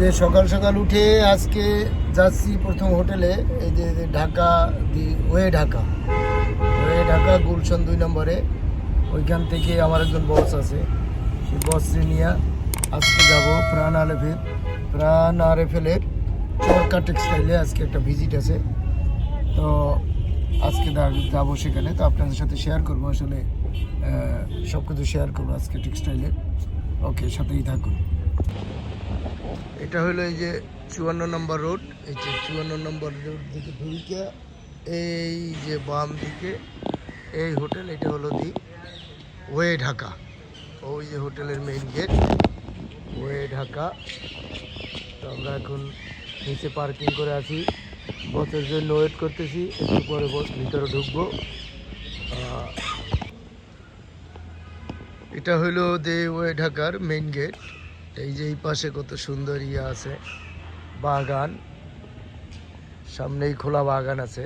যে সকাল সকাল উঠে আজকে যাচ্ছি প্রথম হোটেলে, এই যে Dhaka the way Dhaka. Way Dhaka, Gulshan দুই নম্বরে। ওইখান থেকে আমার একজন বস আছে। সেই বসে নিয়ে আজকে যাব প্রাণ আলেফের প্রাণ আরেফেলের চরকা টেক্সটাইলে আজকে একটা ভিজিট আছে। তো আজকে যাব সেখানে। তো আপনাদের সাথে শেয়ার করব। আসলে সব কিছু শেয়ার করব আজকে টেক্সটাইলে ওকে সাথেই থাকুন। এটা হলো এই যে চুয়ান্ন নম্বর রোড। এই যে চুয়ান্ন নম্বর রোড দিকে ঢুকে এই যে বাম দিকে এই হোটেল, এটা হলো দি ওয়ে ঢাকা। ওই যে হোটেলের মেইন গেট ওয়ে ঢাকা। তো আমরা এখন নিচে পার্কিং করে আছি। বসের জন্য ওয়েট করতেছি, একটু পরে বস ভিতরে ঢুকবো। এটা হলো দে ওয়ে ঢাকার মেইন গেট এই যে এই পাশে কত সুন্দর ইয়ে আছে, বাগান। সামনেই খোলা বাগান আছে।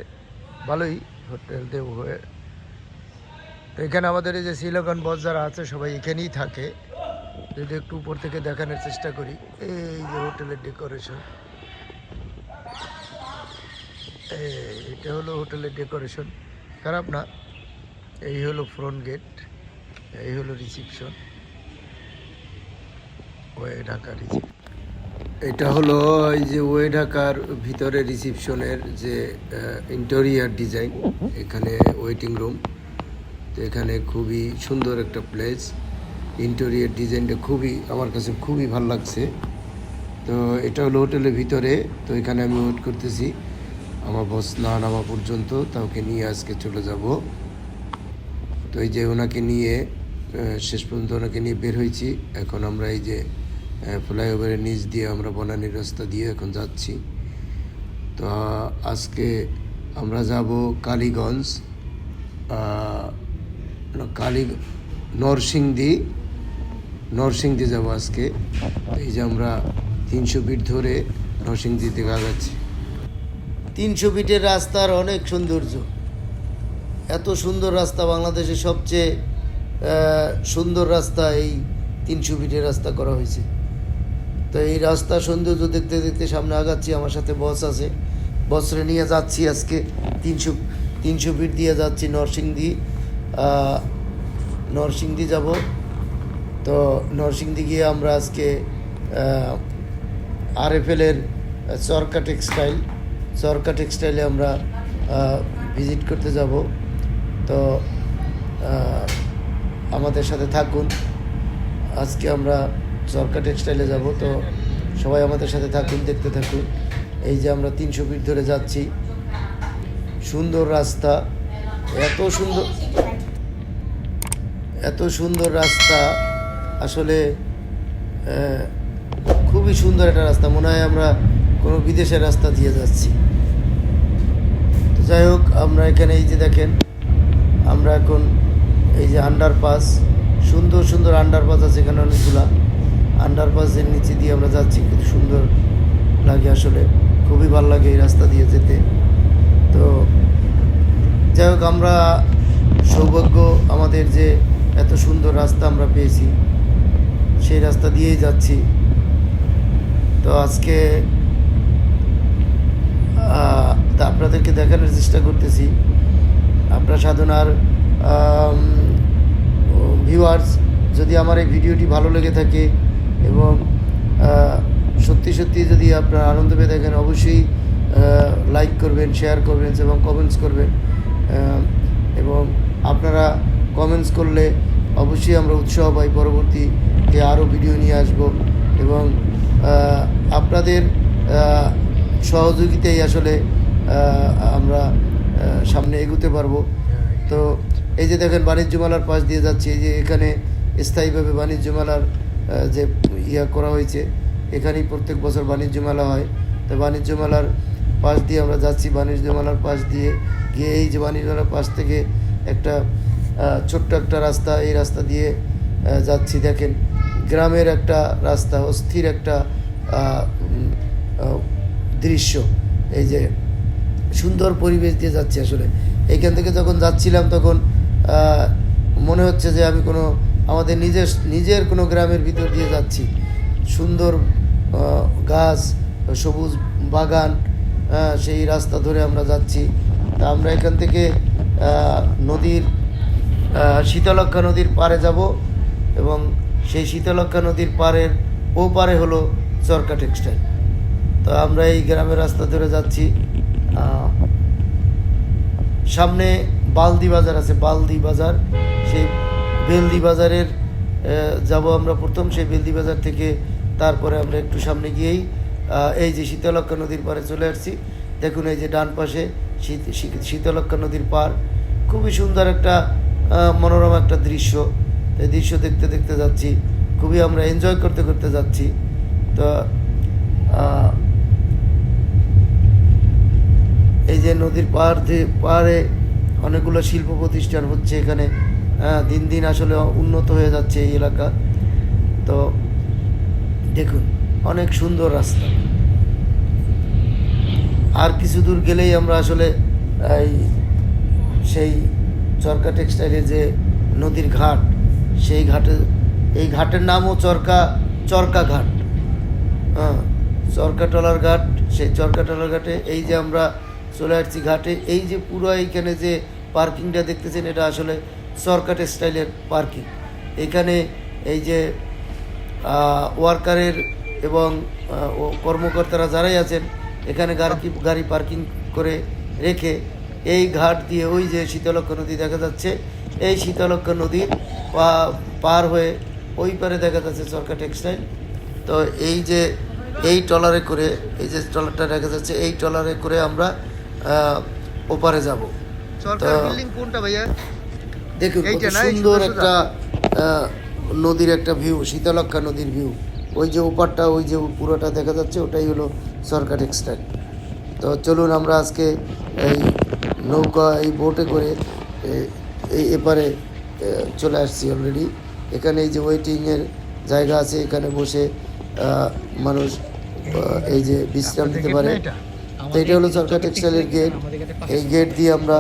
ভালোই হোটেল দেব হয়ে। তো এখানে আমাদের এই যে সিলকন বস যারা আছে, সবাই এখানেই থাকে। যদি একটু উপর থেকে দেখানোর চেষ্টা করি, এই যে হোটেলের ডেকোরেশন। এটা হলো হোটেলের ডেকোরেশন। খারাপ না, এই হলো ফ্রন্ট গেট, এই হলো রিসিপশন। ওয়ে ঢাকা এটা হলো এই যে ওয়ে ঢাকার ভিতরে রিসিপশনের যে ইন্টেরিয়ার ডিজাইন এখানে ওয়েটিং রুম তো এখানে খুবই সুন্দর একটা প্লেস ইন্টেরিয়ার ডিজাইনটা খুবই, আমার কাছে খুবই ভালো লাগছে। তো এটা হলো হোটেলের ভিতরে। তো এখানে আমি ওয়েট করতেছি। আমার বস না নামা পর্যন্ত তাকে নিয়ে আজকে চলে যাব। তো এই যে ওনাকে নিয়ে শেষ পর্যন্ত ওনাকে নিয়ে বের হয়েছি। এখন আমরা এই যে ফ্লাইওভারের নিচ দিয়ে আমরা বনানীর রাস্তা দিয়ে এখন যাচ্ছি। তো, আজকে আমরা যাব কালীগঞ্জ কালী, নরসিংদী নরসিংদী যাব আজকে। এই যে আমরা তিনশো ফিট ধরে নরসিংদী থেকে আগাচ্ছি তিনশো ফিটের রাস্তার অনেক সৌন্দর্য। এত সুন্দর রাস্তা বাংলাদেশের সবচেয়ে সুন্দর রাস্তা এই তিনশো ফিটের রাস্তা করা হয়েছে। তো এই রাস্তা সৌন্দর্য দেখতে দেখতে সামনে আগাচ্ছি, আমার সাথে বস আছে। বসরে নিয়ে যাচ্ছি আজকে তিনশো তিনশো ফিট দিয়ে যাচ্ছি নরসিংদী। নরসিংদী যাব। তো নরসিংদী গিয়ে আমরা আজকে আরএফএলের চরকা টেক্সটাইল, চরকা টেক্সটাইলে আমরা ভিজিট করতে যাব। তো আমাদের সাথে থাকুন। আজকে আমরা চরকা টেক্সটাইলে যাব, তো সবাই আমাদের সাথে থাকুন, দেখতে থাকুন। এই যে আমরা তিনশো ফিট ধরে যাচ্ছি। সুন্দর রাস্তা। এত সুন্দর এত সুন্দর রাস্তা। আসলে খুবই সুন্দর একটা রাস্তা। মনে হয় আমরা কোনো বিদেশের রাস্তা দিয়ে যাচ্ছি। তো যাই হোক, আমরা এখানে এই যে দেখেন, আমরা এখন এই যে আন্ডারপাস সুন্দর সুন্দর আন্ডারপাস আছে এখানে অনেকগুলা। আন্ডারপাসের নিচে দিয়ে আমরা যাচ্ছি, খুব সুন্দর লাগে আসলে। খুবই ভালো লাগে এই রাস্তা দিয়ে যেতে। তো যাই হোক, আমরা সৌভাগ্য আমাদের যে এত সুন্দর রাস্তা আমরা পেয়েছি, সেই রাস্তা দিয়েই যাচ্ছি। তো আজকে আপনাদেরকে দেখানোর চেষ্টা করতেছি। আপনার সাধনার ভিউয়ার্স যদি আমার এই ভিডিওটি ভালো লেগে থাকে এবং সত্যি সত্যি যদি আপনার আনন্দ পেয়ে থাকেন, অবশ্যই লাইক করবেন শেয়ার করবেন এবং কমেন্টস করবেন। এবং আপনারা কমেন্টস করলে অবশ্যই আমরা উৎসাহ পাই পরবর্তীতে আরও ভিডিও নিয়ে আসব এবং আপনাদের সহযোগিতাই আসলে আমরা সামনে এগোতে পারব। তো এই যে দেখেন বাণিজ্য মেলার পাশ দিয়ে যাচ্ছি, এই যে এখানে স্থায়ীভাবে বাণিজ্য মেলার যে ইয়া করা হয়েছে, এখানেই প্রত্যেক বছর বাণিজ্য মেলা হয়। তো বাণিজ্য মেলার পাশ দিয়ে আমরা যাচ্ছি, বাণিজ্য মেলার পাশ দিয়ে গিয়ে এই যে বাণিজ্য মেলার পাশ থেকে একটা ছোট্ট একটা রাস্তা, এই রাস্তা দিয়ে যাচ্ছি। দেখেন, গ্রামের একটা রাস্তা, অস্থির একটা দৃশ্য। এই যে সুন্দর পরিবেশ দিয়ে যাচ্ছি আসলে। এইখান থেকে যখন যাচ্ছিলাম তখন মনে হচ্ছে যে আমি কোনো আমাদের নিজের নিজের কোনো গ্রামের ভিতর দিয়ে যাচ্ছি। সুন্দর গাছ, সবুজ বাগান সেই রাস্তা ধরে আমরা যাচ্ছি। তা আমরা এখান থেকে নদীর শীতলক্ষা নদীর পাড়ে যাব এবং সেই শীতলক্ষা নদীর পাড়ের ও পারে হলো চরকা টেক্সটাইল। তো আমরা এই গ্রামের রাস্তা ধরে যাচ্ছি। সামনে বালদি বাজার আছে, বালদি বাজার। সেই বেলদি বাজারের যাব আমরা প্রথম, সেই বেলদি বাজার থেকে তারপরে আমরা একটু সামনে গিয়েই এই যে শীতলক্ষা নদীর পাড়ে চলে আসছি। দেখুন এই যে ডান পাশে শীত- শীতলক্ষা নদীর পাড়। খুবই সুন্দর একটা মনোরম একটা দৃশ্য। এই দৃশ্য দেখতে দেখতে যাচ্ছি। খুবই আমরা এনজয় করতে করতে যাচ্ছি। তো এই যে নদীর পাড় যে, পাড়ে অনেকগুলো শিল্প প্রতিষ্ঠান হচ্ছে এখানে। হ্যাঁ, দিন দিন আসলে উন্নত হয়ে যাচ্ছে এই এলাকা। তো দেখুন অনেক সুন্দর রাস্তা। আর কিছু দূর গেলেই আমরা আসলে এই সেই চরকা টেক্সটাইলের যে নদীর ঘাট সেই ঘাটে এই ঘাটের নামও চরকা চরকা ঘাট। হ্যাঁ চরকা টলার ঘাট সেই চরকা টলার ঘাটে এই যে আমরা চলে আসছি ঘাটে এই যে পুরো এইখানে যে পার্কিংটা দেখতেছেন এটা আসলে চরকা টেক্সটাইলের পার্কিং। এখানে এই যে ওয়ার্কারের এবং কর্মকর্তারা যারাই আছেন এখানে গাড়ি গাড়ি পার্কিং করে রেখে এই ঘাট দিয়ে ওই যে শীতলক্ষ্য নদী দেখা যাচ্ছে এই শীতলক্ষ্য নদী পার হয়ে ওই পারে দেখা যাচ্ছে সরকার টেক্সটাইল তো এই যে এই ট্রলারে করে এই যে ট্রলারটা দেখা যাচ্ছে এই ট্রলারে করে আমরা ওপারে যাব। তো- কোনটা ভাইয়া? দেখুন কত সুন্দর। একটা নদীর একটা ভিউ শীতলক্ষা নদীর ভিউ ওই যে ওপারটা ওই যে পুরোটা দেখা যাচ্ছে ওটাই হলো সরকার টেক্সটাইল তো চলুন আমরা আজকে এই নৌকা এই বোটে করে এই এপারে চলে আসছি অলরেডি এখানে এই যে ওয়েটিংয়ের জায়গা আছে এখানে বসে মানুষ এই যে বিশ্রাম নিতে পারে। তো এটা হলো সরকার টেক্সটাইলের গেট এই গেট দিয়ে আমরা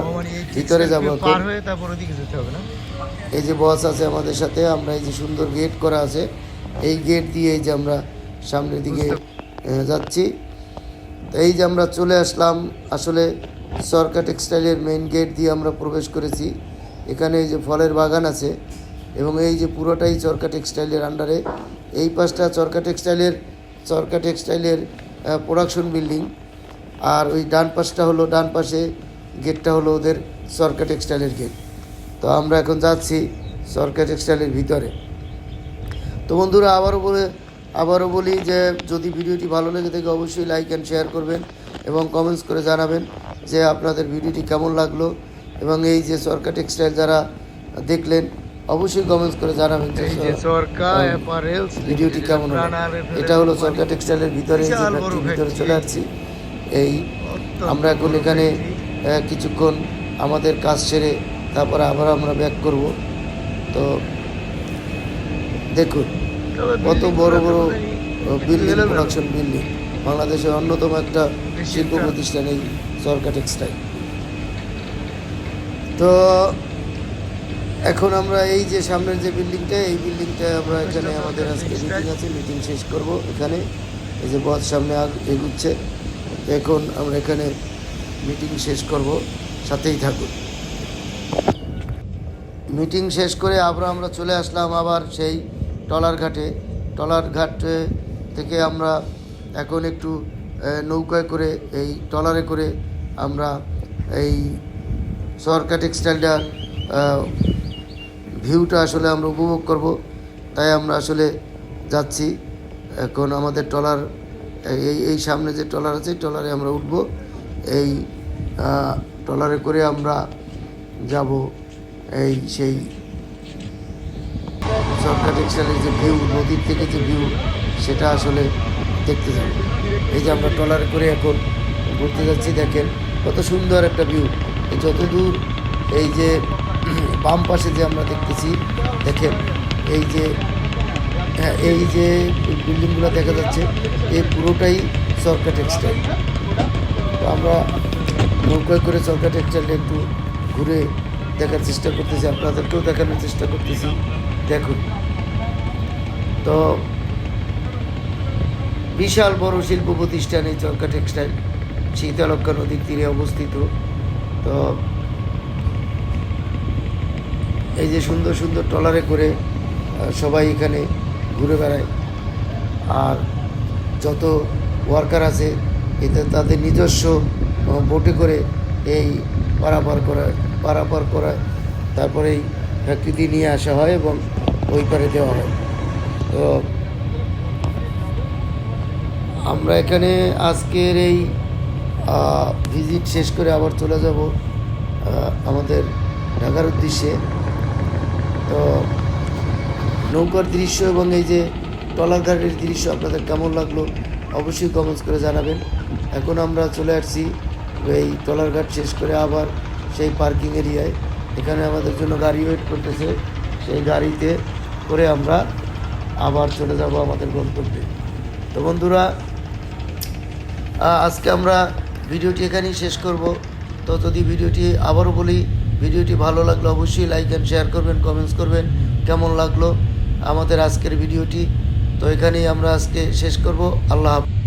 ভিতরে যাব পার হয়ে তারপর ওদিকে যেতে হবে না? এই যে বস আছে আমাদের সাথে আমরা এই যে সুন্দর গেট করা আছে এই গেট দিয়ে এই যে আমরা সামনের দিকে যাচ্ছি। এই যে আমরা চলে আসলাম আসলে সরকার টেক্সটাইলের মেইন গেট দিয়ে আমরা প্রবেশ করেছি। এখানে এই যে ফলের বাগান আছে এবং এই যে পুরোটাই চরকা টেক্সটাইলের আন্ডারে এই পাশটা চরকা টেক্সটাইলের চরকা টেক্সটাইলের প্রোডাকশন বিল্ডিং আর ওই ডান পাশটা হলো ডান পাশে গেটটা হলো ওদের সরকার টেক্সটাইলের গেট তো আমরা এখন যাচ্ছি সরকার টেক্সটাইলের ভিতরে। তো বন্ধুরা আবারও বলে আবারও বলি যে যদি ভিডিওটি ভালো লেগে থাকে অবশ্যই লাইক অ্যান্ড শেয়ার করবেন এবং কমেন্টস করে জানাবেন যে আপনাদের ভিডিওটি কেমন লাগল এবং এই যে সরকার টেক্সটাইল যারা দেখলেন অবশ্যই কমেন্টস করে জানাবেন যে সরকার ভিডিওটি কেমন হলো? এটা হলো সরকার টেক্সটাইলের ভিতরে ভিতরে চলে আসছি। এই আমরা এখন এখানে কিছুক্ষণ আমাদের কাজ সেরে তারপরে আবার আমরা ব্যাক করব। তো দেখুন কত বড় বড় বিল্ডিং প্রোডাকশন বিল্ডিং বাংলাদেশের অন্যতম একটা শিল্প প্রতিষ্ঠান এই সরকার টেক্সটাইল তো এখন আমরা এই যে সামনের যে বিল্ডিংটা এই বিল্ডিংটা আমরা এখানে আমাদের আজকে মিটিং আছে মিটিং শেষ করব এখানে। এই যে বস সামনে এগুচ্ছে। এখন আমরা এখানে মিটিং শেষ করব, সাথেই থাকুন। মিটিং শেষ করে আবার আমরা চলে আসলাম আবার সেই টলার ঘাটে। টলার ঘাট থেকে আমরা এখন একটু নৌকায় করে, এই টলারে করে আমরা এই সরকার টেক্সটাইলটা ভিউটা আসলে আমরা উপভোগ করব। তাই আমরা আসলে যাচ্ছি। এখন আমাদের টলার, এই এই সামনে যে টলার আছে টলারে আমরা উঠব। এই টলারে করে আমরা যাব এই সেই সরকার টেক্সটাইলের যে ভিউ নদীর থেকে যে ভিউ সেটা আসলে দেখতে যাব। এই যে আমরা ট্রলারে করে এখন ঘুরতে যাচ্ছি, দেখেন কত সুন্দর একটা ভিউ যত দূর এই যে বাম পাশে যে আমরা দেখতেছি, দেখেন এই যে হ্যাঁ এই যে বিল্ডিংগুলো দেখা যাচ্ছে, এই পুরোটাই সরকার টেক্সটাইল তো আমরা নৌকায় করে সরকার টেক্সটাইলটা একটু ঘুরে দেখার চেষ্টা করতেছি, আপনাদেরকেও দেখানোর চেষ্টা করতেছি। দেখুন। তো বিশাল বড় শিল্প প্রতিষ্ঠান এই চরকা টেক্সটাইল শীতলক্ষা নদীর তীরে অবস্থিত। তো এই যে সুন্দর সুন্দর ট্রলারে করে সবাই এখানে ঘুরে বেড়ায়। আর যত ওয়ার্কার আছে এতে তাদের নিজস্ব বোটে করে এই পারাপার করা পারাপার করা তারপরে এই ফ্যাক্টরিতে নিয়ে আসা হয় এবং ওই পারে দেওয়া হয়। তো আমরা এখানে আজকের এই ভিজিট শেষ করে আবার চলে যাব আমাদের ঢাকার উদ্দেশ্যে। তো নৌকার দৃশ্য এবং এই যে ট্রলার ঘাটের দৃশ্য আপনাদের কেমন লাগল অবশ্যই কমেন্টস করে জানাবেন। এখন আমরা চলে আসছি এই ট্রলার ঘাট শেষ করে আবার সেই পার্কিং এরিয়ায়। এখানে আমাদের জন্য গাড়ি ওয়েট করতেছে। সেই গাড়িতে করে আমরা আবার চলে যাব আমাদের গন্তব্যে। তো বন্ধুরা আজকে আমরা ভিডিওটি এখানেই শেষ করব। তো যদি ভিডিওটি আবারও বলি, ভিডিওটি ভালো লাগল অবশ্যই লাইক অ্যান্ড শেয়ার করবেন কমেন্টস করবেন। কেমন লাগল আমাদের আজকের ভিডিওটি? তো এখানেই আমরা আজকে শেষ করব। আল্লাহ হাফেজ।